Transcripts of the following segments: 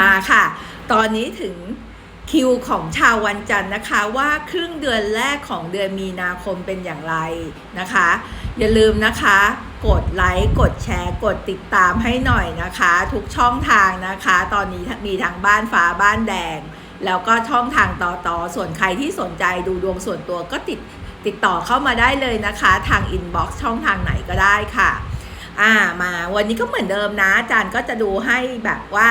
มาค่ะ ตอนนี้ถึงคิวของชาววันจันทร์นะคะว่าครึ่งเดือนแรกของเดือนมีนาคมเป็นอย่างไรนะคะ อย่าลืมนะคะ กดไลค์กดแชร์ กดติดตามให้หน่อยนะคะ ทุกช่องทางนะคะ ตอนนี้มีทางบ้านฟ้าบ้านแดง แล้วก็ช่องทางต่อต่อส่วนใครที่สนใจดูดวงส่วนตัวก็ติดติดต่อเข้ามาได้เลยนะคะ ทางอินบ็อกซ์ช่องทางไหนก็ได้ค่ะอ่ามาวันนี้ก็เหมือนเดิมนะอาจารย์ก็จะดูให้แบบว่า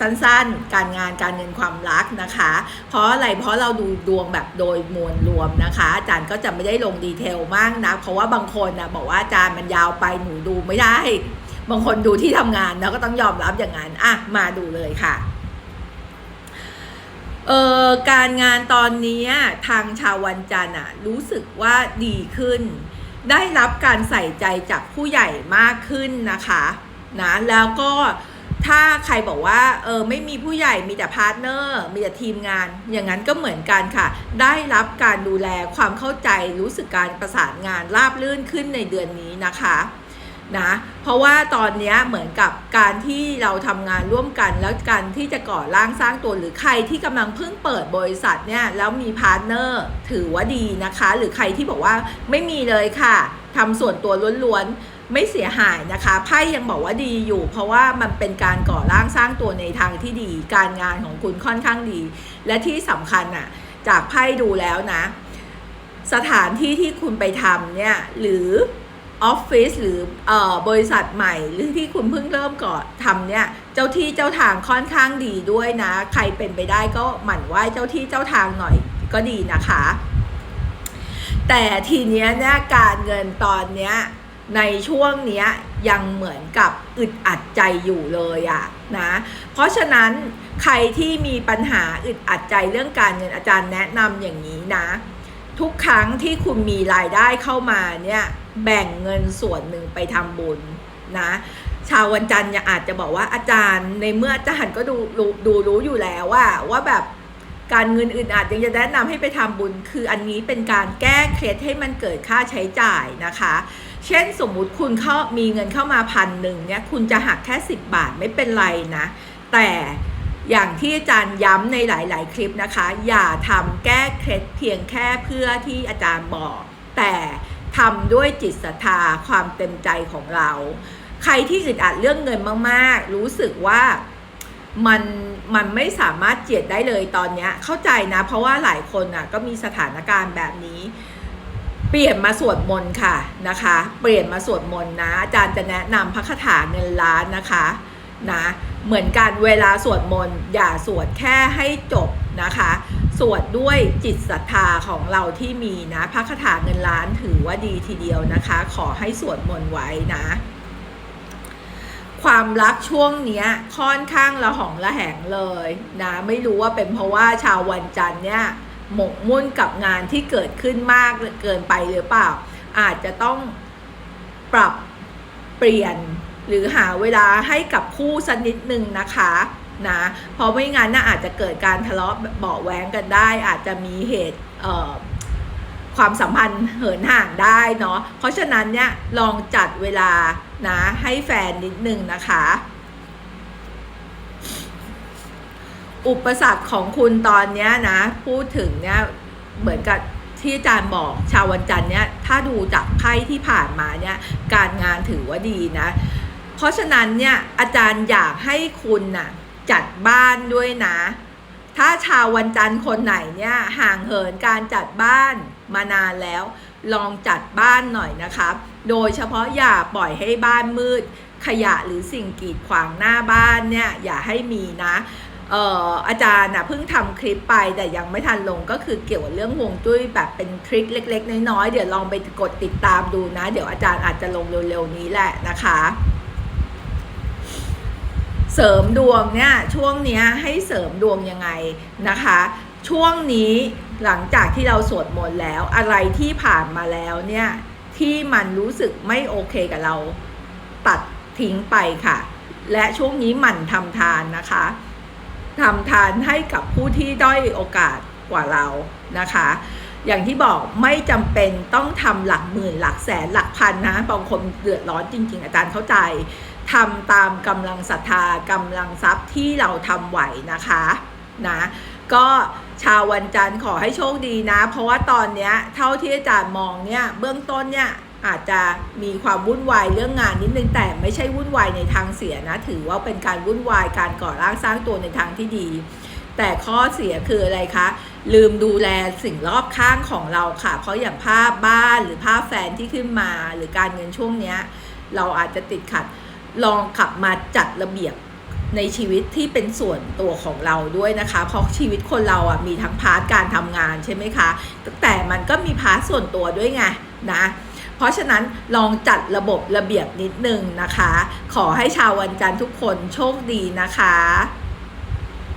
สั้นๆ การงานการเงินความรักนะคะ เพราะอะไรเพราะเราดูดวงแบบโดยมวลรวมนะคะ อาจารย์ก็จะไม่ได้ลงดีเทลมากนะเพราะว่าบางคนนะบอกว่าอาจารย์มันยาวไปหนูดูไม่ได้ บางคนดูที่ทำงานแล้วก็ต้องยอมรับอย่างนั้นอะมาดูเลยค่ะเออการงานตอนนี้ทางชาววันจันทร์อะรู้สึกว่าดีขึ้น ได้รับการใส่ใจจากผู้ใหญ่มากขึ้นนะคะนะแล้วก็ ถ้าใครบอกว่าเออไม่มีผู้ใหญ่มีแต่พาร์ทเนอร์มีแต่ทีมงาน อย่างนั้นก็เหมือนกันค่ะ ได้รับการดูแลความเข้าใจรู้สึกการประสานงานราบรื่นขึ้นในเดือนนี้นะคะนะเพราะว่าตอนนี้เหมือนกับการที่เราทำงานร่วมกัน แล้วการที่จะก่อร่างสร้างตัวหรือใครที่กำลังเพิ่งเปิดบริษัทเนี่ยแล้วมีพาร์ทเนอร์ถือว่าดีนะคะ หรือใครที่บอกว่าไม่มีเลยค่ะทำส่วนตัวล้วนๆ ไม่เสียหายนะคะไพ่ยังบอกว่าดีอยู่ เพราะว่ามันเป็นการก่อร่างสร้างตัวในทางที่ดี การงานของคุณค่อนข้างดี และที่สำคัญน่ะจากไพ่ดูแล้วนะ สถานที่ที่คุณไปทำเนี่ยหรือออฟฟิศหรือเอ่อบริษัทใหม่ หรือที่คุณเพิ่งเริ่มก่อทำเนี่ย เจ้าที่เจ้าทางค่อนข้างดีด้วยนะ ใครเป็นไปได้ก็หมั่นไหว้เจ้าที่เจ้าทางหน่อยก็ดีนะคะ แต่ทีเนี้ยเนี่ยการเงินตอนเนี้ย ในช่วงเนี้ยยังเหมือนกับอึดอัดใจอยู่เลยอะนะเพราะฉะนั้นใครที่มีปัญหาอึดอัดใจเรื่องการเงินอาจารย์แนะนำอย่างนี้นะ ทุกครั้งที่คุณมีรายได้เข้ามาเนี่ยแบ่งเงินส่วนหนึ่งไปทำบุญนะชาววันจันทร์ยังอาจจะบอกว่าอาจารย์ในเมื่ออาจารย์ก็ดูรู้ดูรู้อยู่แล้วว่าว่าแบบการเงินอื่นอาจยังจะแนะนำให้ไปทำบุญ คืออันนี้เป็นการแก้เคล็ดให้มันเกิดค่าใช้จ่ายนะคะ เช่นสมมุติคุณเข้ามีเงินเข้ามาพันหนึ่งเนี่ยคุณจะหักแค่ 10 บาทไม่เป็นไรนะ แต่อย่างที่อาจารย์ย้ำในหลาย ๆ คลิปนะคะ อย่าทำแก้เคล็ดเพียงแค่เพื่อที่อาจารย์บอก แต่ทำด้วยจิตศรัทธาความเต็มใจของเรา ใครที่อึดอัดเรื่องเงินมาก ๆ รู้สึกว่ามันมันไม่สามารถเจียดได้เลยตอนนี้เข้าใจนะ เพราะว่าหลายคนอะก็มีสถานการณ์แบบนี้ เปลี่ยนมาสวดมนต์ค่ะนะคะ เปลี่ยนมาสวดมนต์นะอาจารย์จะแนะนำพระคาถาเงินล้านนะคะนะเหมือนกันเวลาสวดมนต์อย่าสวดแค่ให้จบนะคะ สวดด้วยจิตศรัทธาของเราที่มีนะพระคาถาเงินล้านถือว่าดีทีเดียวนะคะ ขอให้สวดมนต์ไว้นะ ความรักช่วงเนี้ยค่อนข้างระหองระแหงเลยนะไม่รู้ว่าเป็นเพราะว่าชาววันจันทร์เนี่ย หมกมุ่นกับงานที่เกิดขึ้นมากเกินไปหรือเปล่า อาจจะต้องปรับเปลี่ยนหรือหาเวลาให้กับคู่สักนิดนึงนะคะนะเพราะไม่งั้นน่าอาจจะเกิดการทะเลาะเบาะแว้งกันได้ อาจจะมีเหตุความสัมพันธ์เหินห่างได้เนาะเพราะฉะนั้นเนี่ยลองจัดเวลานะให้แฟนนิดนึงนะคะ อุปสรรคของคุณตอนเนี้ยนะ พูดถึงเนี่ยเหมือนกับที่อาจารย์บอกชาววันจันทร์เนี่ยถ้าดูจากไพ่ที่ผ่านมาเนี่ยการงานถือว่าดีนะ เพราะฉะนั้นเนี่ยอาจารย์อยากให้คุณน่ะจัดบ้านด้วยนะ ถ้าชาววันจันทร์คนไหนเนี่ยห่างเหินการจัดบ้านมานานแล้ว ลองจัดบ้านหน่อยนะครับโดยเฉพาะอย่าปล่อยให้บ้านมืด ขยะหรือสิ่งกีดขวางหน้าบ้านเนี่ยอย่าให้มีนะ อาจารย์นะเพิ่งทำคลิปไปแต่ยังไม่ทันลงก็คือเกี่ยวกับเรื่องวงจุ้ยแบบเป็นทริคเล็ก ๆ น้อยๆเดี๋ยวลองไปกดติดตามดูนะ เดี๋ยวอาจารย์อาจจะลงเร็วๆนี้แหละนะคะ เสริมดวงเนี่ยช่วงเนี้ยให้เสริมดวงยังไงนะคะ ช่วงนี้หลังจากที่เราสวดมนต์แล้วอะไรที่ผ่านมาแล้วเนี่ยที่มันรู้สึกไม่โอเคกับเราตัดทิ้งไปค่ะ และช่วงนี้หมั่นทำทานนะคะ ทำทานให้กับผู้ที่ด้อยโอกาสกว่าเรานะคะ อย่างที่บอกไม่จำเป็นต้องทำหลักหมื่นหลักแสนหลักพันนะบางคนเดือดร้อนจริง ๆ อาจารย์เข้าใจทำตามกำลังศรัทธากำลังทรัพย์ที่เราทำไหวนะคะนะก็ชาววันจันทร์ขอให้โชคดีนะ เพราะว่าตอนเนี้ยเท่าที่อาจารย์มองเนี่ยเบื้องต้นเนี่ย อาจจะมีความวุ่นวายเรื่องงานนิดนึงแต่ไม่ใช่วุ่นวายในทางเสียนะถือว่าเป็นการวุ่นวายการก่อร่างสร้างตัวในทางที่ดี แต่ข้อเสียคืออะไรคะลืมดูแลสิ่งรอบข้างของเราค่ะ เพราะอย่างภาพบ้านหรือภาพแฟนที่ขึ้นมาหรือการเงินช่วงเนี้ยเราอาจจะติดขัดลองกลับมาจัดระเบียบในชีวิตที่เป็นส่วนตัวของเราด้วยนะคะ เพราะชีวิตคนเราอะมีทั้งพาร์ทการทำงานใช่ไหมคะ แต่มันก็มีพาร์ทส่วนตัวด้วยไงนะ เพราะฉะนั้นลองจัดระบบระเบียบนิดนึงนะคะ ขอให้ชาววันจันทร์ทุกคนโชคดีนะคะ